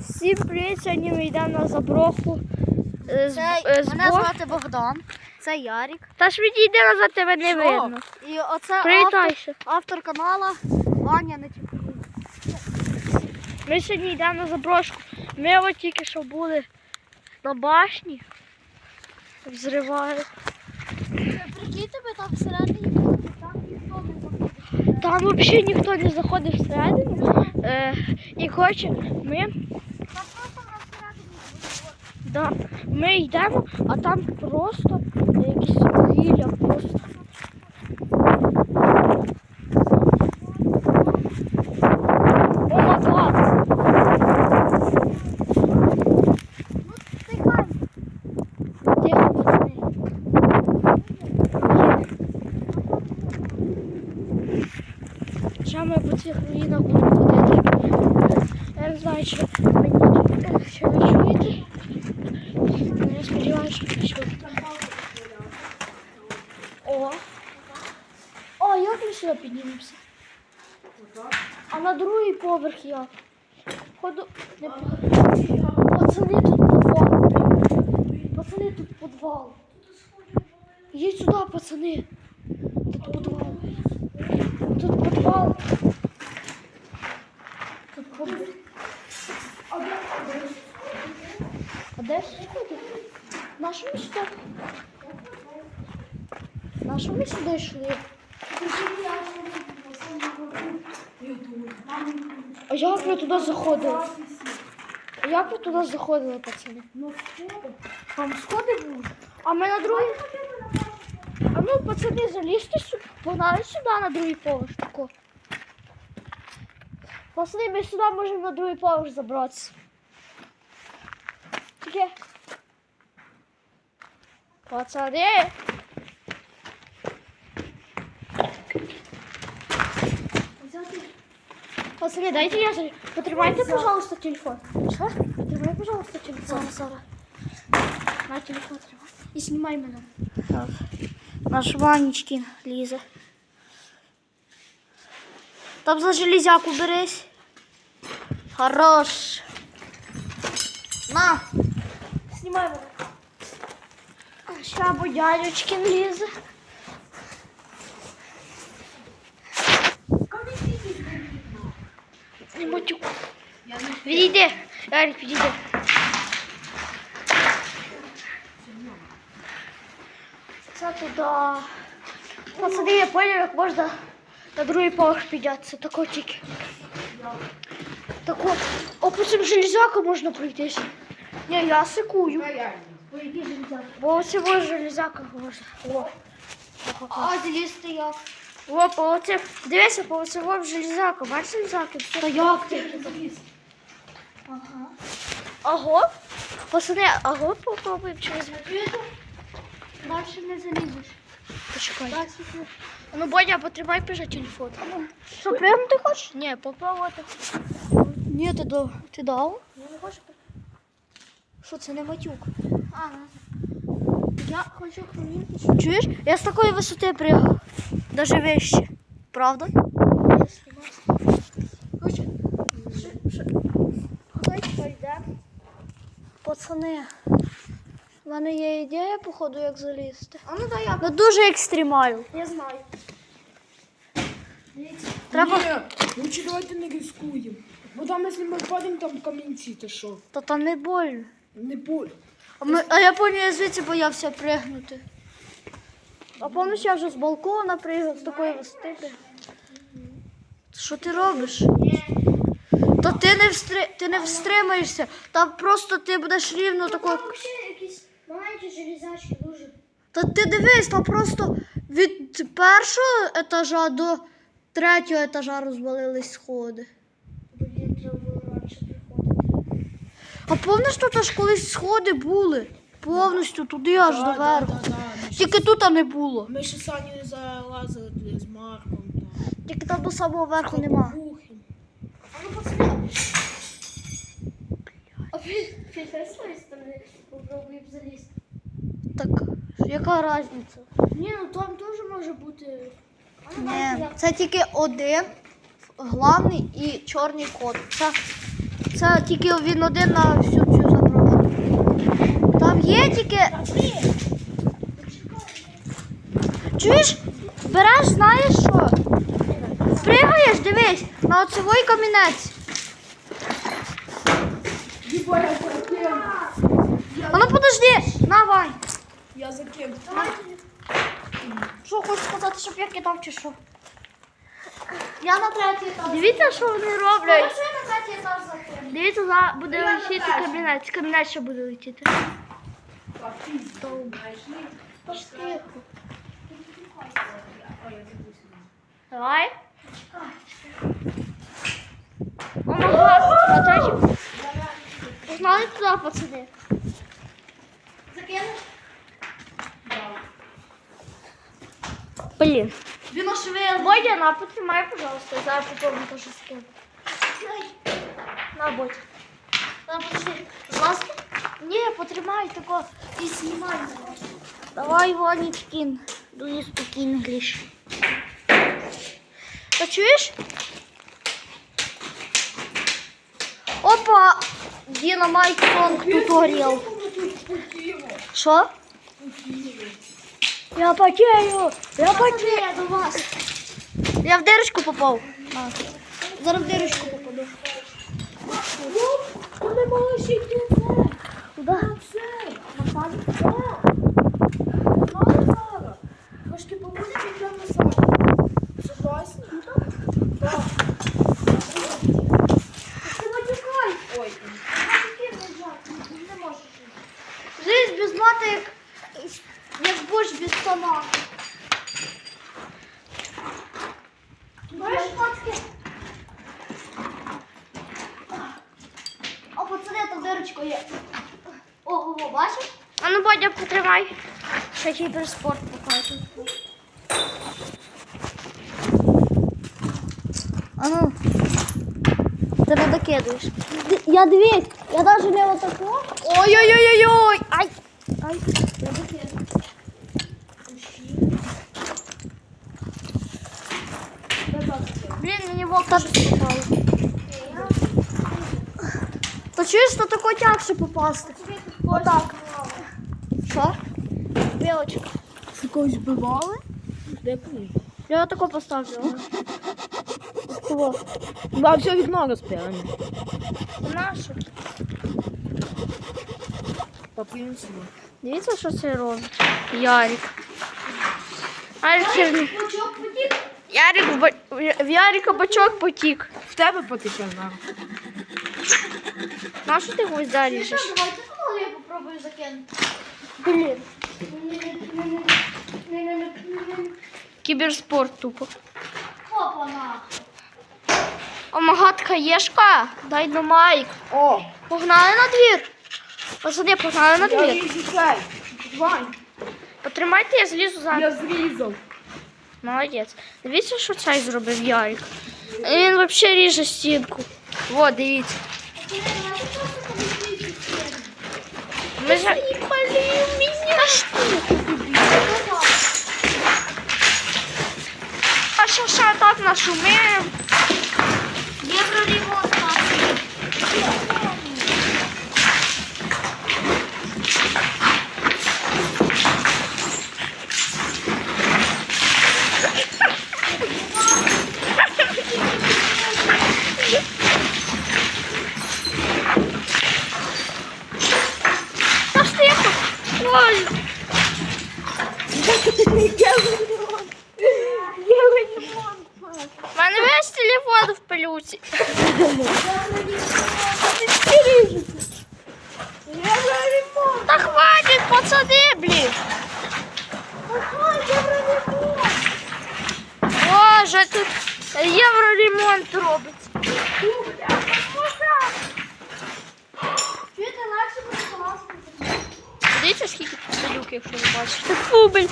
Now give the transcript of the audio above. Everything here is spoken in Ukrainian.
Всім привіт! Сьогодні ми йдемо на заброху. е, з- Це е, з мене звати Богдан, це Ярік. Та ж відійди назад, тебе не Що? видно. І оце Привітайся. автор канала Ваня не Ми сьогодні йдемо на заброшку. Ми от тільки що були на башні. Взривали. Прикинь тебе там всередині, там ніхто не заходить. Там взагалі ніхто не заходив всередину. Е, і хоче, ми, Там просто на всередині було. Да, ми йдемо, а там просто якісь вугілля. Просто. О! Ну. Тихо, пацани. Ще ми по цих руїнах будемо ходити. Я не знаю, чи мені чи ви чуєте. Я що ви. О! О, ми сюди піднімемося? А на другий поверх як? Ходу. Не... Пацани тут підвал. Пацани, тут підвал. Їдь сюди, пацани. Тут підвал. Тут підвал. Тут підвал. А де? Ж? Нащо ми сюди? Нащо ми сюди йшли? А як ви туди заходили? А як ви туди заходили, пацани? Там сходи були? А ми на другий. А ну, пацани, залізьте сюди. Погнали сюди на другий поверх. Тако. Пацани, ми сюди можемо на другий поверх забратися. Таке. Пацани. Пацани, дайте я залізу. Потримайте, пожалуйста, телефон. Що? Потримай, пожалуйста, телефон. Зараз, зараз. На телефон тримай. І знімай мене. Наш Ванечкин лізе. Там за железяку берись. Хорош. На. Знімай мене. А ще або дядечкин лізе. Не матюк. Відійди. Ярик, відійди. Це туди. Пацани, я поняв, як можна на другий поверх піднятися. Тако тільки. Тако. О, по цим железякам можна пройтися. Ні, я сикую. Бо оце може железяка можна. О. А злізти як? О, по оце, дивися, по оце в железяка. Бачиш железяки? Та як ти? Ага. Аго? Пацани, аго попробуємо через. Далі не залізеш. Почекай. Ну, Боня, потримай пише телефон. Що, прямо ти хочеш? Ні, попробувати. Ні, ти дав. Ти дав? Я не хочу. Що це не матюк? А, ну. Я хочу хвилинку. Чуєш? Я з такої висоти пригав. Даже вище. Правда? Хоче. Давайте пойдемо. Пацани. У мене є ідея, походу, як залізти. А ну дай я. Ну дуже екстремально. Я знаю. Треба. Ні, лучше давайте не рискуємо. Бо там, якщо ми впадемо, там камінці, то що? Та там не больно. Не боль. А, ми... а я пам'ятаю, я звідси боявся пригнути. А пам'ятаєш, я вже з балкона пригав, з такої висоти. Що ти робиш? Та ти не встри... ти не встримаєшся. Там просто ти будеш рівно такою. якісь маленькі железячки дуже. Та ти дивись, там просто від першого етажа до третього етажа розвалились сходи. Блін, треба було раніше приходити. А пам'ятаєш, тут аж колись сходи були? Повністю туди аж Да, до да, верху. да, да. Ми ще- Тільки тут не було. Ми ще Саню залазили туди з Марком. Тільки там до самого верху нема. Бухим. А ну пацани. А залізти. Так, яка різниця? Ні, ну там теж може бути. А ну, Ні, дайте це тільки один главний і чорний код. Це, Це тільки він один на всю цю заброшку. Там є тільки. Чуєш? Береш, знаєш що? Пригаєш, дивись, на оцевий камінець. А ну подожди, на Вань. Я за ким? Що хочеш сказати, щоб я кидав чи що? Я на третій етаж. Дивіться, що вони роблять. Що я на третій етаж закину? Дивіться, за- буде летіти камінець. Камінець ще буде летіти. Давай. О, на третій. Погнали туди, пацани. Закинеш? Блін. Він ошвив. Бодя, на, потримай, пожалуйста. Я Зараз попробую теж скину. На, Бодя. Та подожди. З ласки? Ні, потримай тако і знімай. Давай, Ванечкин. Дуже спокійно гліш. Та чуєш? Опа! Динамайт Сонг туторіал. Що? Я потею! Я потею! Я до вас. Я в дирочку попав. Зараз в дирочку попаду. Вони ще йти це. Куди? Це. Це. ну, Бодя, потримай. Ще кіберспорт покажу. А ну. Ти не докидуєш. Я дивись, я навіть не отако. Ой-ой-ой-ой! Ай! Ай! Я докидую. Блін, мені в око попало. То чуєш, то тако тягше попасти. Отак. Що? Білочка. Ти когось вбивали? Де книга? Я отако поставлю. Кого? А все вікно розпилене. Нашу. Поп'ємо Дивіться, що це робить. Ярик. Ярик, херні. Ярик в, ба- в Ярика бачок потік. В тебе потече на. На що ти гвоздя ріжеш? Що, давай, ти коли я попробую закинути. Блін. Кіберспорт тупо. Опана. Омагатка єшка. Дай на майк. О! Погнали на двір. Пацани, погнали на Я двір. ріжу цей. Вань, Потримайте, я злізу за. я зрізав. Молодець. Дивіться, що цей зробив Ярик. Він взагалі ріже стінку. Во, дивіться. Ми ж... Та що? А що ще так нашумим? Ой. У мене весь телефон в пилюці. Та хватить, пацани, блін. Боже, тут євроремонт робиться. Дивіться, скільки тут пилюк, якщо ви бачите. Фу, блін.